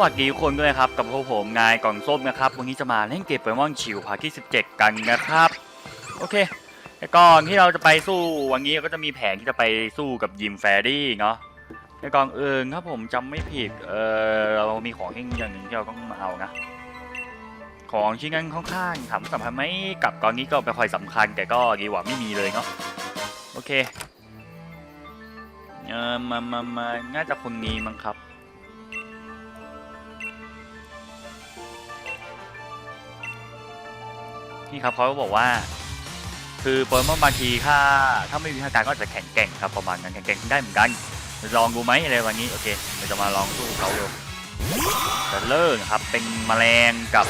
วัสดีทุกคนด้วยครับ กับพวกผมนายกล่องส้มนะครับ วันนี้จะมาเล่นเกมโปเกมอนชิวพาร์ทที่ 17 กันนะครับ โอเคแต่ก่อนที่เราจะไปสู้วันนี้ก็จะมีแผนที่จะไปสู้กับยิมแฟรี่เนาะแต่ก่อนเอิงถ้าผมจำไม่ผิดเออเรามีของที่อย่างหนึ่งที่เราต้องมาเอานะ ของชิ้นนั้นค่อนข้างถามสำคัญไหมกับตอนนี้ก็ไม่ค่อยสำคัญแต่ก็ดีกว่าไม่มีเลยเนาะโอเคเออมามามาน่าจะคนนี้มั้งครับ นี่ครับเขาบอกว่า คือโปเกมอนบางทีถ้าถ้าไม่มีทางการก็จจะแข็งแกร่งครับประมาณนั้นแข็งแกร่งได้เหมือนกันลองดูไหมอะไรวันนี้โอเคเราจะมาลองสู้เขาดูจะเลิกครับเป็นแมลงกับ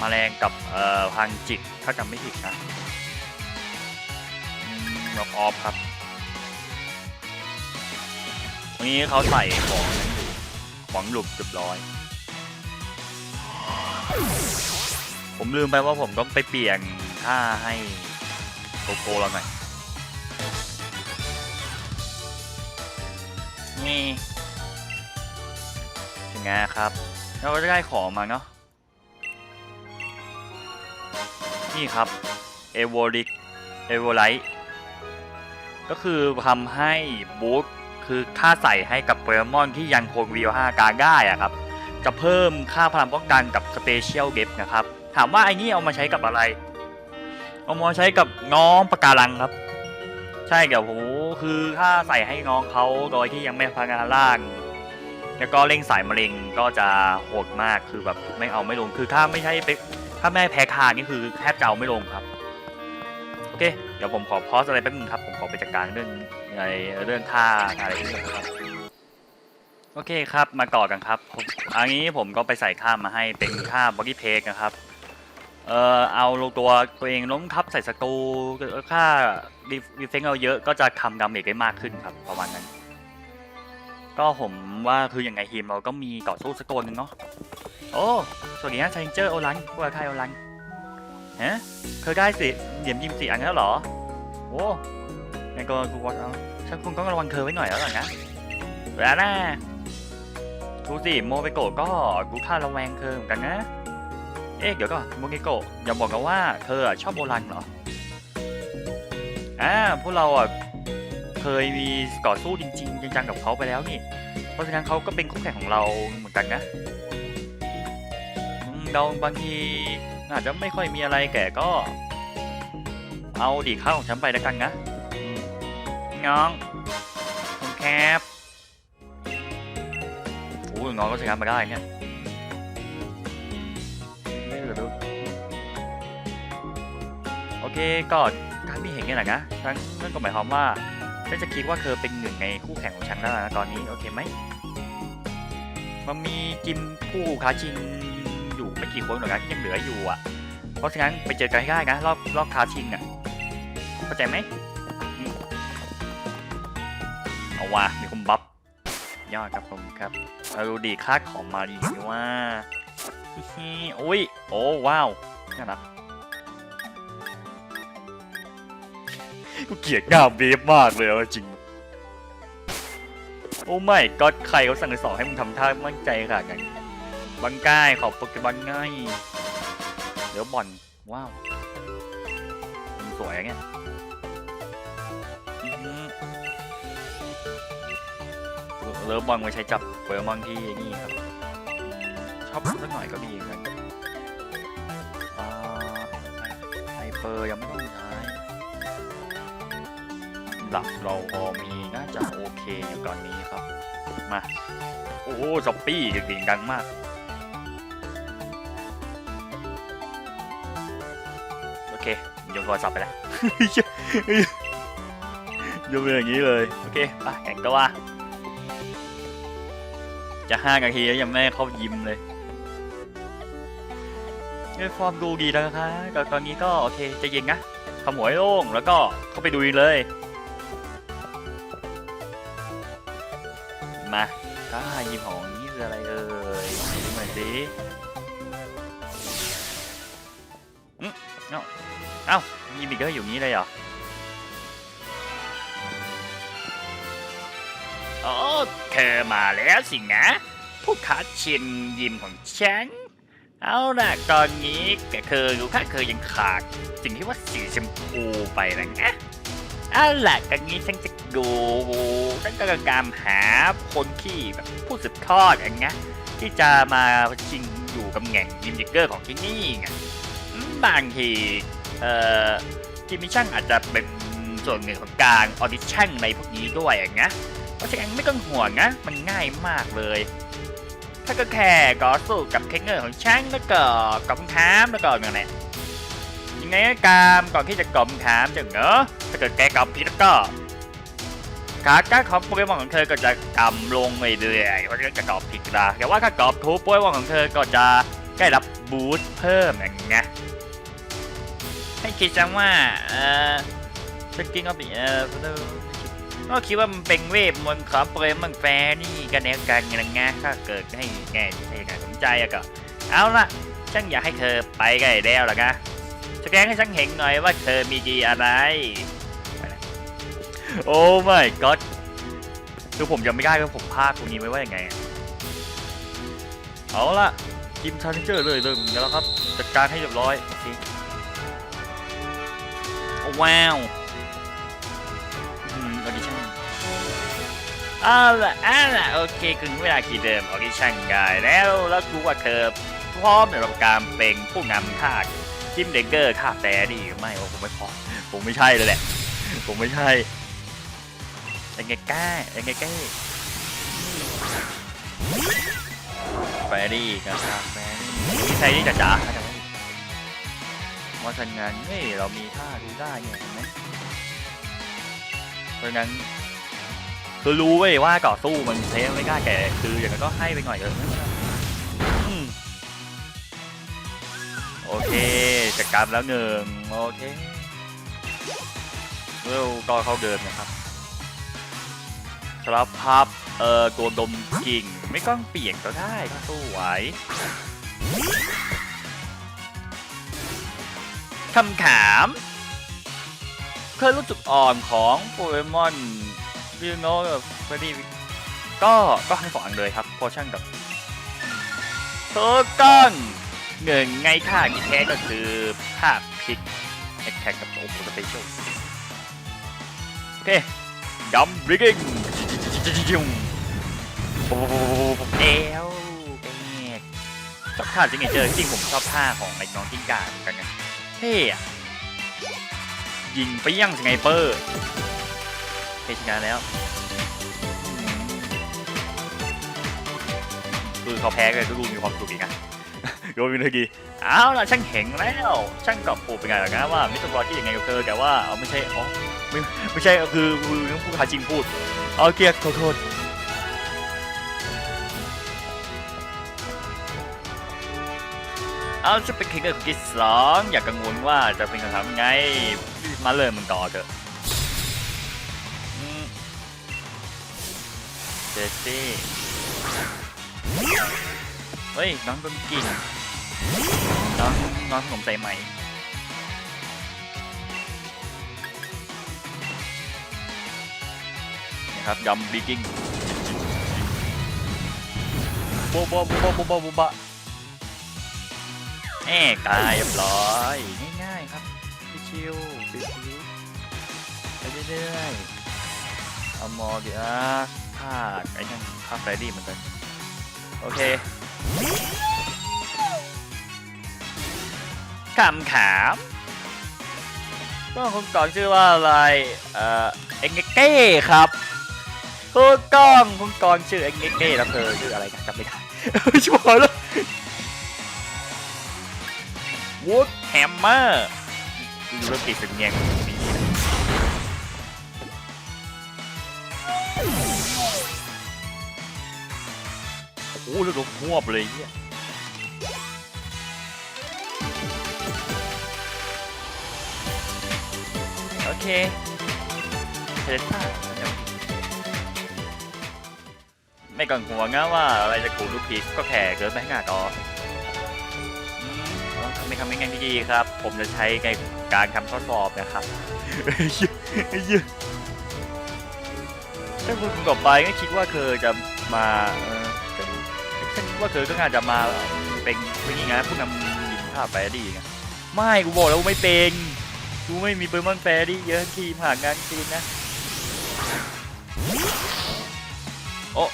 แมลงกับเอ่อพังจิตถ้าจำไม่ผิดนะล็อกออฟครับวันนี้เขาใส่ของนั้นอยู่ของหลุมเรียบร้อย ผมลืมไปว่าผมต้องไปเปลี่ยนค่าให้โกโก้เราหน่อยนี่ยังไงครับ เราก็จะได้ของมาเนาะนี่ครับเอโวลิกเอโวไลท์ก็คือทำให้บูทคือค่าใส่ให้กับโปเกมอนที่ยังคงวีห้าการได้อะครับ จะเพิ่มค่าพลังป้องกันกับสเปเชียลเดฟนะครับ ถามว่าไอ้นี่เอามาใช้กับอะไร เอามาใช้กับน้องปะการังครับ ใช่เดี๋ยวผมคือถ้าใส่ให้น้องเขาโดยที่ยังไม่พังงานล่าง แล้วก็เร่งสายมะเร็งก็จะโหดมากคือแบบไม่เอาไม่ลงคือถ้าไม่ใช่ไปถ้าไม่ให้แพ้คานี่คือแทบจะเอาไม่ลงครับโอเคเดี๋ยวผมขอพอสอะไรแป๊บนึงครับผมขอไปจัดการเรื่องในเรื่องค่าอะไรที่นี่ครับโอเคครับมาต่อกันครับผมอันนี้ผมก็ไปใส่ค่ามาให้เป็นค่าบอดี้เพกนะครับ เอ่อเอาลงตัวตัวเองล้มทับใส่สกรูค่าดีเฟนเราเยอะก็จะทำดาเมจได้มากขึ้นครับประมาณนั้น ก็ผมว่าคืออย่างไงทีมเราก็มีต่อสู้สกตัวหนึงเนาะโอ้สวัสดีนะชาเจอร์โอลันพวกใครโอลันฮะเคยได้สิเหลี่ยมยิมสีอันแล้วเหรอโอ้ในก็กูวัดเอาฉันคงต้องระวังเธอไว้หน่อยแล้วล่ะนะแล้วนะดูสิโมเบโกะก็ดูท่าระแวงเธอเหมือนกันนะ เอ๊ะเดี๋ยวก่อนโมเบโกะอย่าบอกกันว่าเธอชอบโบราณเหรออ่าพวกเราอะเคยมีก่อสู้จริงๆจังๆกับเขาไปแล้วนี่ เพราะฉะนั้นเขาก็เป็นคู่แข่งของเราเหมือนกันนะเราบางทีอาจจะไม่ค่อยมีอะไรแก่ก็ เอาดีข้าวของฉันไปแล้วกันนะน้องคุณแคปโอ้ยงองก็ใช้งานมาได้เนี่ย เคก็การม่เห็นกันหน่อยนะฉันนั่นก็หมายความว่าฉันจะคิดว่าเธอเป็นหนึ่งในคู่แข่งของฉันแล้วนะตอนนี้โอเคไหมมันมีจิมคู่ค้าชิงอยู่ไม่กี่คนหรอกนะที่ยังเหลืออยู่อะ เพราะฉะนั้นไปเจอกันให้ได้นะรอบรอบค้าชิงอะเข้าใจไหมเอาว่ะมีคนบัฟยอดครับผมครับเราดูดีค่าของมาดีว่าฮิฮิอุ้ยโอ้ว้าวน่ารัก กูเกลียดหน้าเวฟมากเลยเอาจริง โอ้ไม่ก็ใครเขาสั่งสอนให้มึงทำท่ามั่นใจขนาดนั้นบังก้ายขอบโปเกมอนง่ายเดี๋ยวบอลว้าวมันสวยอะเนี่ยอื้อหือเลิฟบอลไว้ใช้จับโปเกมอนที่นี่ครับ ชอบสักหน่อยก็ดีเหมือนกันไฮเปอร์ยังไม่ต้อง หลับเราพอมีน่าจะโอเคอยู่ตอนนี้ครับ มา โอ้โหซอปปี้เก่งดังมากโอเคโยนโทรศัพท์ไปแล้วโยนไปอย่างนี้เลย โอเคไปแข่งตัวจะห้านาทีแล้วยังไม่เข้ายิมเลยเอ้ยฟอร์มดูดีแล้วนะคะตอนนี้ก็โอเคจะเย็นนะขมวยโล่งแล้วก็เข้าไปดูเลย ถ้ายิมของนี่คืออะไรเอ่ยดูหน่อยสิอืมเอ้าเอ้ายิมอีกก็อยู่นี้เลยเหรอโอ้เธอมาแล้วสินะ ผู้ค้าชินยิมของฉัน เอาล่ะตอนนี้แกเคยรู้ค่าเคยยังขาดสิ่งที่ว่าสีชมพูไปนะนะเอาล่ะตอนนี้ฉันจะ ดูฉันกำลังตามหาคนที่แบบผู้สืบทอดอย่างเงี้ยที่จะมาชิงอยู่กับแง่งยิมดิกเกอร์ของที่นี่ไงบางทีเอ่อทีมมิชชั่นอาจจะเป็นส่วนหนึ่งของการออดิชั่นในพวกนี้ด้วยอย่างเงี้ยเพราะฉะนั้นไม่ต้องห่วงนะมันง่ายมากเลยถ้าก็แค่ก็สู้กับเทคเนอร์ของช่างแล้วก็กอบคำถามแล้วก็อย่างไรยังไงก็ตามก่อนที่จะกอบคำถามจังเนอะถ้าเกิดแกกอบผิดแล้วก็ ขาการของโปเกมอนของเธอก็จะต่ำลงเรื่อยๆเพราะฉะนั้นจะกอบผิดละแต่ว่าถ้ากรอบถูกโปเกมอนของเธอก็จะได้รับบูสต์เพิ่มอย่างเงี้ยให้คิดจังว่าเออสกินออฟเออก็คิดว่ามันเป็นเวทมนต์ของโปเกมอนแฟร์นี่กันแนวกันอย่างเงี้ยถ้าเกิดให้แง่ให้น่าสนใจก็เอาละฉันอยากให้เธอไปไกลแล้วล่ะนะแสดงให้ฉันเห็นหน่อยว่าเธอมีดีอะไร โอ้ไม่ก็คือผมยังไม่ได้ว่าผมพลาดตรงนี้ไว้ว่ายังไงอะเอาละจิมทันเจอร์เลยเลยแล้วครับ จัดการให้เรียบร้อยโอเคโอ้ว้าวอืมออดิชั่นเอาละเอาละโอเคถึงเวลาคีย์เดิมออดิชั่นได้แล้วแล้วรู้ว่าเธอพร้อมสำหรับการเป็นผู้นำค่าจิมเดเกอร์ค่าแฟร์ดีหรือไม่โอ้ผมไม่พอผมไม่ใช่เลยแหละ ผมไม่ใช่ ยังไงก้ายังไงก้าแฟรี่กับค่าแฟรี่มีใครที่จะจ๋าขนาดนั้นว่าทันงานเฮ้ยเรามีท่าดูได้ไงเห็นไหมเพราะฉะนั้นคือรู้เว้ยว่าก่อสู้มันเทไม่กล้าแก่คืออย่างนั้นก็ให้ไปหน่อยเถอะโอเคจัดการแล้วหนึ่งโอเคเวลก็เข้าเดิมนะครับ สำหรับพับ เอ่อตัวดมกิ่ง ไม่ต้องเปลี่ยนก็ได้ก็สู้ไหวคำถามเคยรู้จุดอ่อนของโปเกมอนวิโนกับเฟรดี้ก็ก็ให้สองเลยครับโพชั่นกับถูกต้องเงินไงท่าที่แท้ก็คือภาพพิกแอคแท็กกับโอ้โหสเปเชียลโอเคดัมบริกิ้ง จุ๊งโอ้โหเอวแอกชอบท่าจริงไงเจอจริงผมชอบท่าของไอ้น้องกิ้งก่าเหมือนกันนะเท่อะยิงไปยั่งสไนเปอร์เพชนะแล้วคือเขาแพ้กันก็ดูมีความสุขอีกอะโยนวินาทีเอาล่ะช่างเห็นแล้ว ช่างกอบปูเป็นไงล่ะนะว่ามิสเตอร์บรอที่ยังไงกับเธอแต่ว่าเอาไม่ใช่อ๋อ ไม่ไม่ใช่คือคือต้องพูดคาจริงพูดเอาเกียร์ขอโทษเอาจะเป็นคิงเกอร์กิสสองอย่ากังวลว่าจะเป็นคำถามไงมาเลยมึงต่อเถอะอืมเจสซี่เฮ้ยน้องต้นกิ่งน้องน้องขนมใส่ไหม ครับยำบีกิ้งโบโบโบโบโบโบบะแอบกายเรียบร้อยง่ายๆครับชิวๆชิวๆไปเรื่อยๆเอามอเดียภาไอ้นั่นภาแฟรดี้เหมือนกันโอเคคำถามก็คุณกองชื่อว่าอะไร เอ่อ เอ็งเก้ครับ คุณกองคุณกองชื่อเอ็งเก้แล้วเธอชื่ออะไรกันจำไม่ได้ชิบหายแล้ววูดแฮมเมอร์ดูแล้วติดเป็นแงงดีนะโอ้โหแล้วก็ควบเลยเนี่ยโอเคเชิญค่ะ ไม่กังวลนะว่าอะไรจะกูรูกผิดก็แค่เกินไปหน้าต่ออืมต้องทำเป็นคำง่ายๆที่ดีครับ ผมจะใช้ในการทำทดสอบนะครับเหี้ยเหี้ยถ้าคุณกลับไปก็คิดว่าเธอจะมาเออฉันฉันคิดว่าเธอก็น่าจะมาเป็นเป็นยังไงนะผู้นำหญิงภาพแฟรี่ไงไม่กูบอกแล้วกูไม่เป็นกูไม่มีเบอร์มอนแฟรี่เยอะทีมหางานจริงนะ โอ้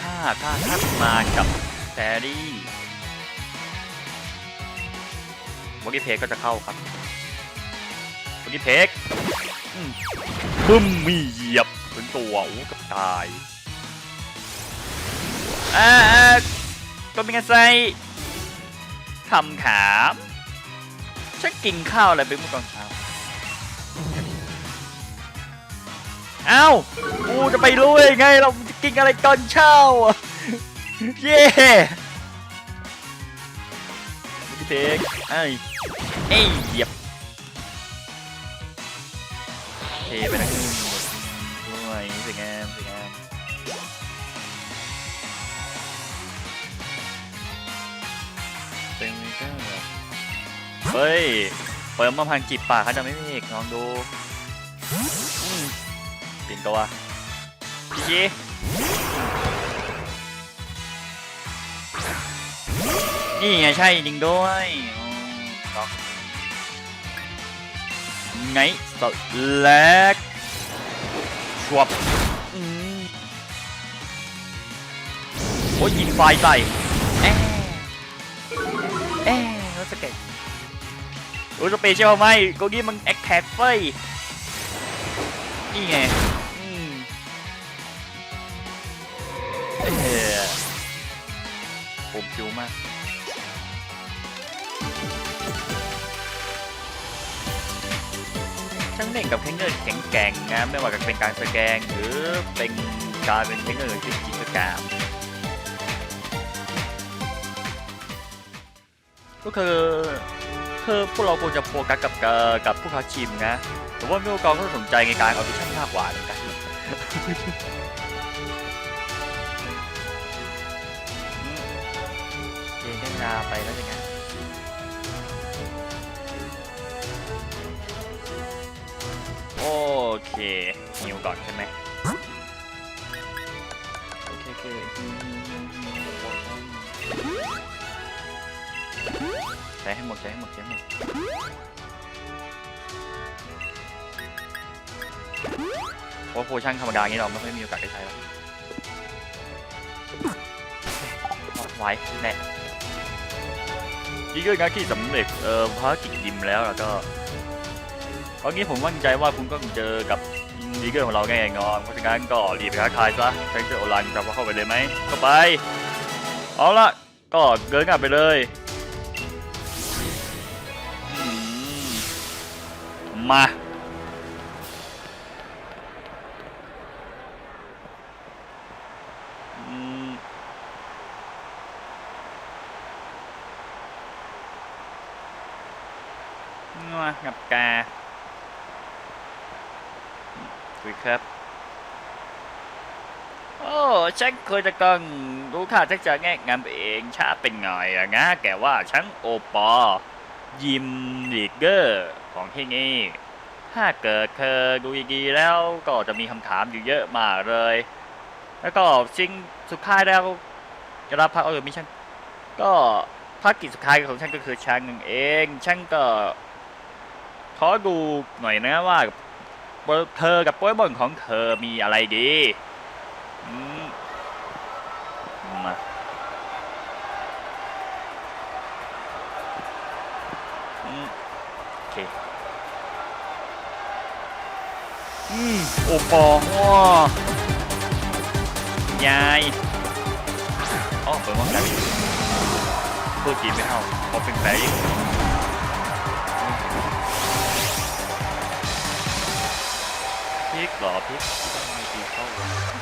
ถ้าถ้าถ้ามากับแฟรี่วอกี้เพกก็จะเข้าครับวอกี้เพกบึ้มมีเหยียบถึงตัวโอ้กับตายอ่าอ่าก็เป็นไงไงทำขามฉันกินข้าวอะไรไปเมื่อตอนเช้าเอ้ากูจะไปรู้ได้ไงเรา กินอะไรตอนเช้า เย่เทกไอ้เอ้ยเหยียบเทไปนะขึ้นด้วยสวยงามสวยงามเป็นไงก็เฮ้ยเปิดมาพังจีบป่าเขาจะไม่มีอีกลองดูปิ่นตัว พี่นี่ไงใช่จริงด้วยล็อกไงสแลกชวบโอ้ยยิงไฟใส่แอะแอะรถสเก็ตโอ้ยสเปเชียลไหมโกกี้มันแอคแท็กเฟ้ยนี่ไงิวมากช่างเล่นกับเทคนิคแข็งแกร่งนะไม่ว่าจะเป็นการสแกนหรือเป็นการเป็นเทคนิคที่จิตกรรมก็คือคือพวกเราควรจะโฟกัสกับกับผู้ค้าชิมนะแต่ว่ามิวกองก็สนใจในการเอาดิชั่นมากกว่าเหมือนกัน เวลาไปแล้วยังไงโอเคนิวก่อนใช่ไหมโอเคโอเคใช้ให้หมดใช้ให้หมดใช้ให้หมดเพราะโพชั่นธรรมดาอย่างนี้เราไม่ค่อยมีโอกาสได้ใช้แล้วเอาไว้แน่ ยิ่งเกินการที่สำเร็จเอ่อภารกิจยิมแล้วแล้วก็ตอนนี้ผมมั่นใจว่าคุณก็เจอกับดีเกอร์ของเราแน่นอน เพราะฉะนั้นก็รีบไปท้าทายซะใช้เจอโอลันจะเข้าไปเลยไหมเข้าไป เอาละก็เดินกลับไปเลยมา อืม งัวกับกาคุยครับโอ้ฉันเคยจะกังรู้ข่าวฉันจะแง่งานเองช้าเป็นไงอะนะแกว่าฉันโอปอ ยิมลีเกอร์ของที่นี่ ถ้าเกิดเธอดูดีๆแล้วก็จะมีคำถามอยู่เยอะมากเลย แล้วก็สิ่งสุดท้ายแล้วจะรับพักเอาอยู่มิฉันก็ภารกิจสุดท้ายของฉันก็คือฉันเอง ฉันก็ ขอดูหน่อยนะว่าเธอกับโปเกมอนของเธอมีอะไรดีอืมาโอเคอืมโอปอว้ายายอ๋อเปิดมองกันพูดจีนไม่เท่าเพราะเป็นแฟร์ หรอพิกไม่ดีเข้า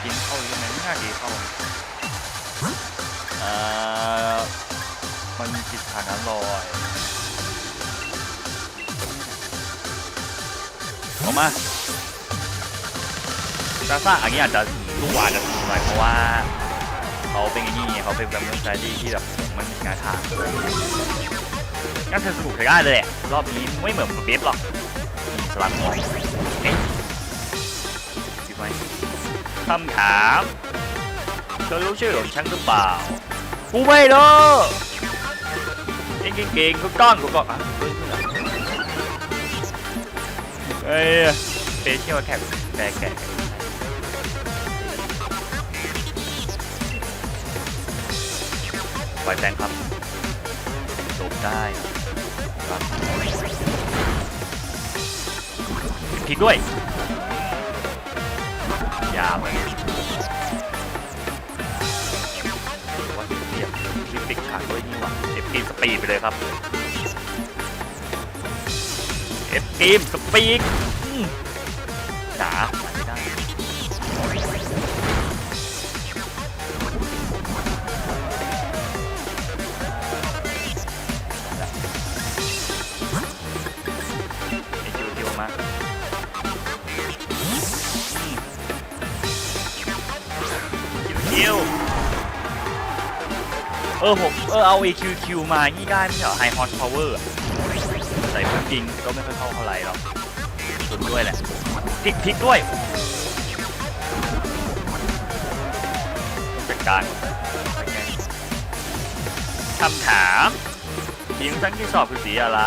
กินเข้าใช่ไหมไม่น่าดีเข้าอ่ามันจิตฐานอร่อยออกมาซาซ่าอันนี้อาจจะลูกหวานจะสูงหน่อยเพราะว่าเขาเป็นไอ้นี่ไงเขาเป็นแบบเมืองไซดี้ที่แบบมันมีงานทางงั้นเธอสนุกใช้ได้เลยรอบนี้ไม่เหมือนเบฟหรอกสลับหน่ อยเอ๊ะคิดไว้คำถามเธอรู้ชื่อของฉันหรือเปล่า กูไม่รู้เก่งเก่งๆกูก้อนกูก็อะเฮ้ยเฮ้ยเฟเชียลแท็กแกแกะไวแตงครับหลบได้ครับผิดด้วย ยาไปว่าเสียบลิปติกฉากด้วยนี่หว่าเอฟกีมสปีดไปเลยครับเอฟกีมสปีด ออผมเออเอา AQQ มานี่ได้ไม่ใช่เหรอ High Horsepower ใส่พุกยิงก็ไม่ค่อยเข้าเท่าไหร่หรอกชนด้วยแหละพลิกพลิกด้วยจัดการคำถามทีมทั้งที่สอบคือสีอะไร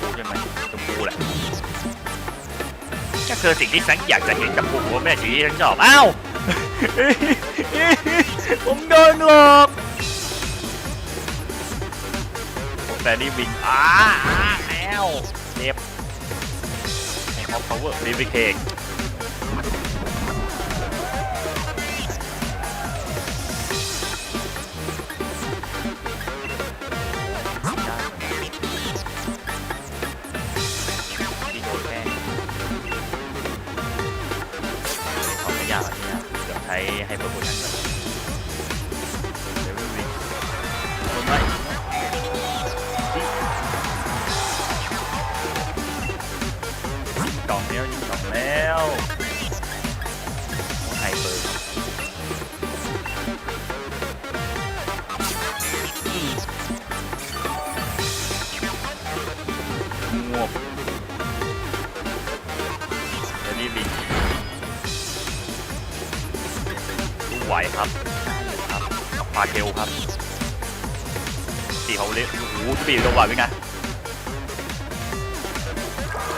ชมพูใช่ไหมชมพูแหละก็คือสิ่งที่ฉันอยากจะเห็นกับผมว่าแม่สีที่ฉันชอบอ้าวผมโดนหลอก แต่นี่บิงอ้าอ้าแล้วเจ็บในฮอปพาวเวอร์รีบิเคก แล้วยิงกล่องแล้วไฮเปิดงวบเดี๋ยวรีบบินดูไหวครับครับกับปาเทลครับตีเขาเละโอ้โหตีตัวไหวเป็นไง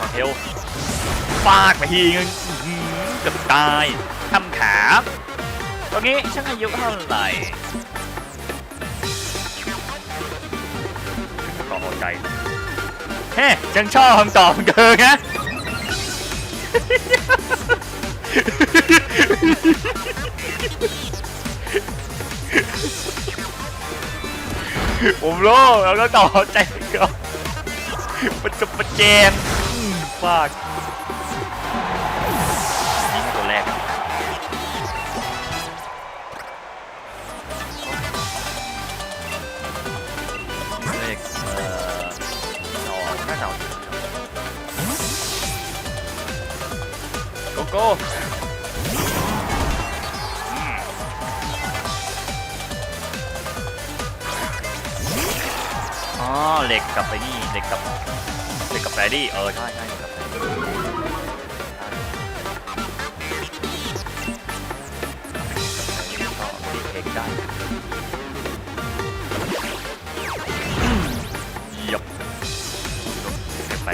ปาเทล ฟาดไปทีนึงอื้อหือเกือบตายคำถาตรงนี้ช่างอายุเท่าไหร่ก็พอใจเฮ้ฉันชอบคำตอบของเธอนะผมรู้แล้วก็ต่อใจก่อนมันจะประแจงอืมฟาด กับไอ้นี่เหล็กกับเหล็กกับแฟรดี้เออใช่ใช่เหล็กกับแฟรดี้ใช่ก็บริเทคได้เหยียบเก็บไป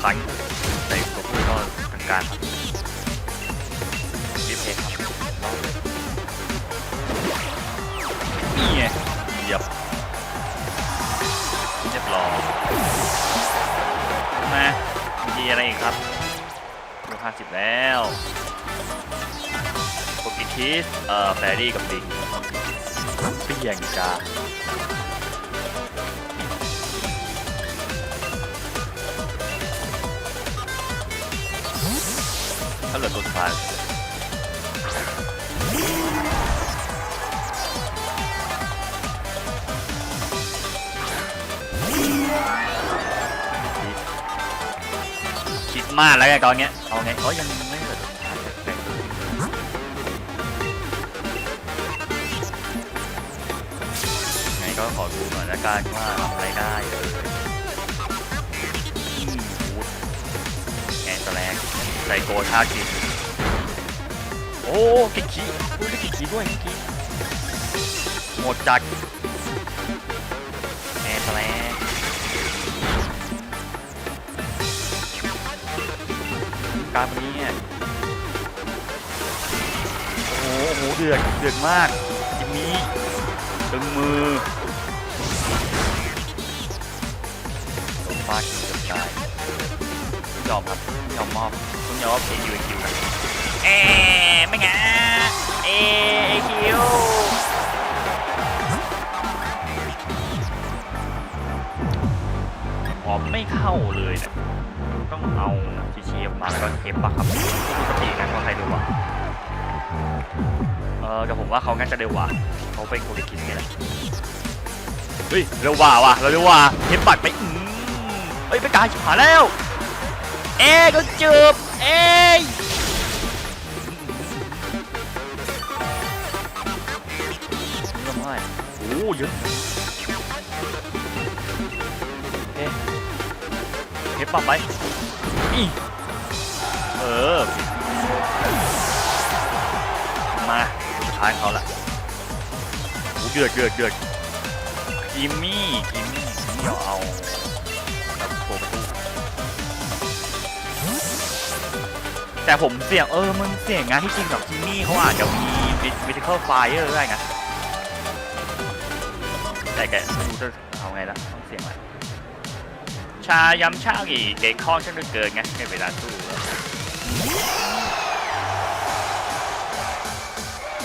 คันใส่ตัวผู้ก็กลางๆ 30 แล้วโปกิทีสเอ่อแฟรี่กับบิงเปี่ยงจ้าถ้าเหลือตัวสุดท้าย มากแล้วไงตอนเนี้ยเอาไงอ๋อยังไม่เหลือตัวสุดท้ายแบ่งไงก็ขอดูหน่อยละกันว่าทำอะไรได้เอออืมวูดแอนสแลกไซโกท่ากินโอ้กิกขี้อุ้ยได้กิกขี้ด้วยกิกหมดจัดแเดือดเดือดมากจิมมี่ตึงมือโดนฟาดเกือบตายยอมครับยอมมอบคุณยอมเพย์ยูคิวกันเอ๊ไม่งเอ๊ะคิวออมไม่เข้าเลยนะต้องเอาชีชีออกมาแล้วก็เทปปะครับสติกันว่าใครดูวะ เออแต่ผมว่าเขางั้นจะเร็วกว่าเขาเป็นโคลิกินนี่แหละเฮ้ยเร็วกว่าว่ะเราเร็วกว่าเทปปัดไปอืมเฮ้ยไปกลายชิบหายแล้วเอ๊ะก็จืบเอ๊ะเริ่มเท่าไหร่โอ้เยอะเอ๊ะเฮ้ปรับไปอีเออ สุดท้ายเขาละโอ้เดือดเดือดเดือดกิมมี่กิมมี่กิมมี่เอาแบบโผล่ประตูแต่ผมเสี่ยงเออมันเสี่ยงงานที่จริงกับจิมมี่เขาอาจจะมีวิทิเคิลไฟเออร์ได้ไงแต่แกไม่รู้จะเอาไงละต้องเสียงอะไรชายำชาอีเด็กคล้องฉันเหลือเกินไงในเวลาสู้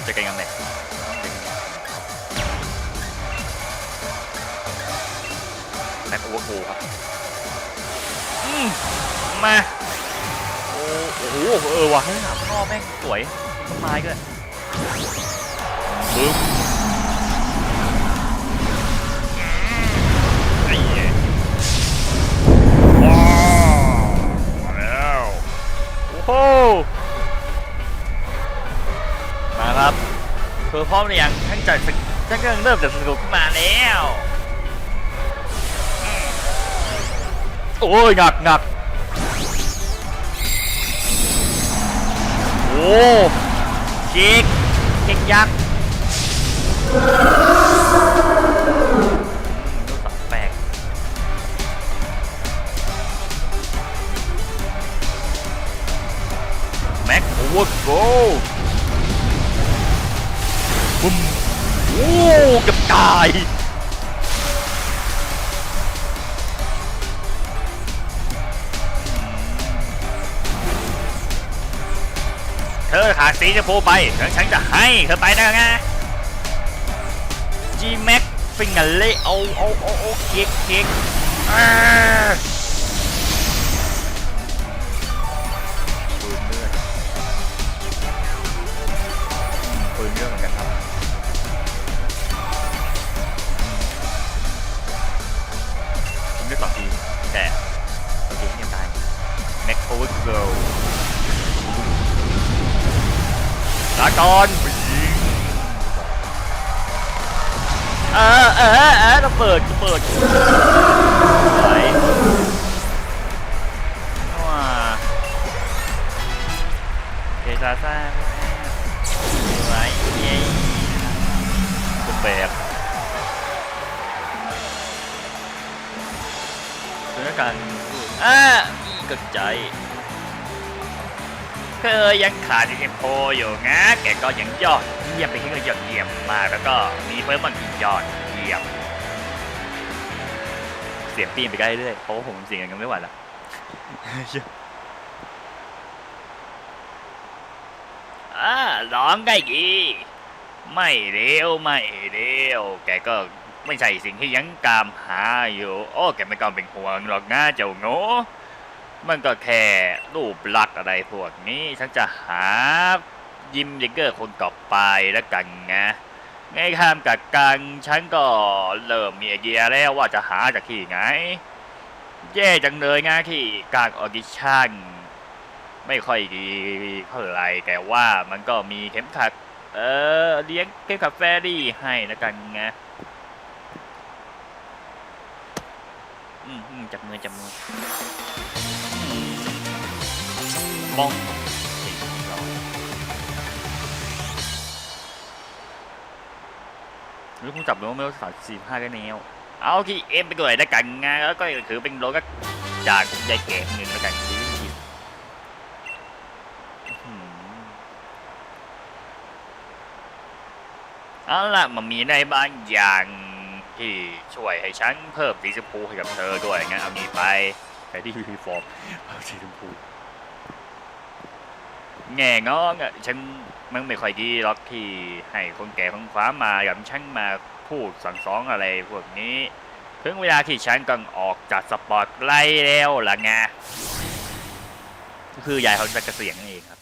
จะเก่งกันไงแม็กโอเวอร์โกครับอืมมาโอ้โหเออว่ะเฮ้หาพ่อแม่งสวยต้นไม้ก็บึ้ม อพร้อมหรือยังท่านจะท่านกำลังเริ่มจะสนุกขึ้นมาแล้วอืมโอ้ยหนักหนักโอ้เค้กเค้กยักษ์ดูสับแปลกแม็กโอเวอร์โก โอ้เกับตายเธอขาดสีจะโพไปฉันฉันจะให้เธอไปนะไง G Max ฟิงเกอร์เล่เอาเอาเอาเอาเค้กเค้ก เออระเบิดเบิดไหวว้าเจซาซ่าไหวเย้จะแบกคือการอะอีกระใจเธอยังขาดอีกโพอยู่นะแกก็ยังยอดเยี่ยมไปที่ก็ยอดเยี่ยมมากแล้วก็มีเพิ่มบางทียอดเยี่ยม สียงปีนไปใกล้เรื่อยเพราะว่าผมเสียงยังไม่ไหวแล้วอ่าร้องได้ดีไม่เร็วไม่เร็วแกก็ไม่ใช่สิ่งที่ยังกามหาอยู่ โอ้แกไม่ต้องเป็นห่วงหรอกนะเจ้าโง่มันก็แค่รูปลักษณ์อะไรพวกนี้ ฉันจะหายิมยิงเกอร์คนต่อไปแล้วกันไง ไงข้ามกับกันฉันก็เริ่มมีไอเดียแล้วว่าจะหาจากที่ไหนแย่จังเลยไงที่การออดิชั่นไม่ค่อยดีเท่าไหร่แต่ว่ามันก็มีเข็มขัด เออเลี้ยงเข็มขัดแฟรี่ให้แล้วกันไงอืมอืมจับมือจับมือมอง จับโน้ตเมลสามสี่ห้ากันแนวเอาที่เอ็มไปด้วยแล้วกันงานแล้วก็คือเป็นโลก็จากยายแก่หนึ่งแล้วกันชีวิตจริงอื้อหือเอาล่ะมันมีในบางอย่างที่ช่วยให้ฉันเพิ่มสีชมพูให้กับเธอด้วยงั้นเอานี้ไปไปที่ยูนิฟอร์มเอาสีชมพูแง่งองอะฉัน มันไม่ค่อยดีหรอกที่ให้คนแก่คนขวามากับฉันมาพูดสั่งสอนอะไรพวกนี้ ถึงเวลาที่ฉันกำลังออกจากสปอร์ตไลท์แล้วล่ะไงก็คือยายเขาจะเกษียณนั่นเองครับ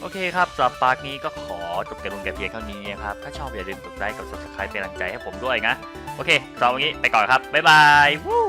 โอเคครับสปาร์กนี้ก็ขอจบการลงแต่เพียงเท่านี้นะครับ ถ้าชอบอย่าลืมกดไลค์กด subscribe เป็นกำลังใจให้ผมด้วยนะ โอเคสำหรับวันนี้ไปก่อนครับ บ๊ายบายวู้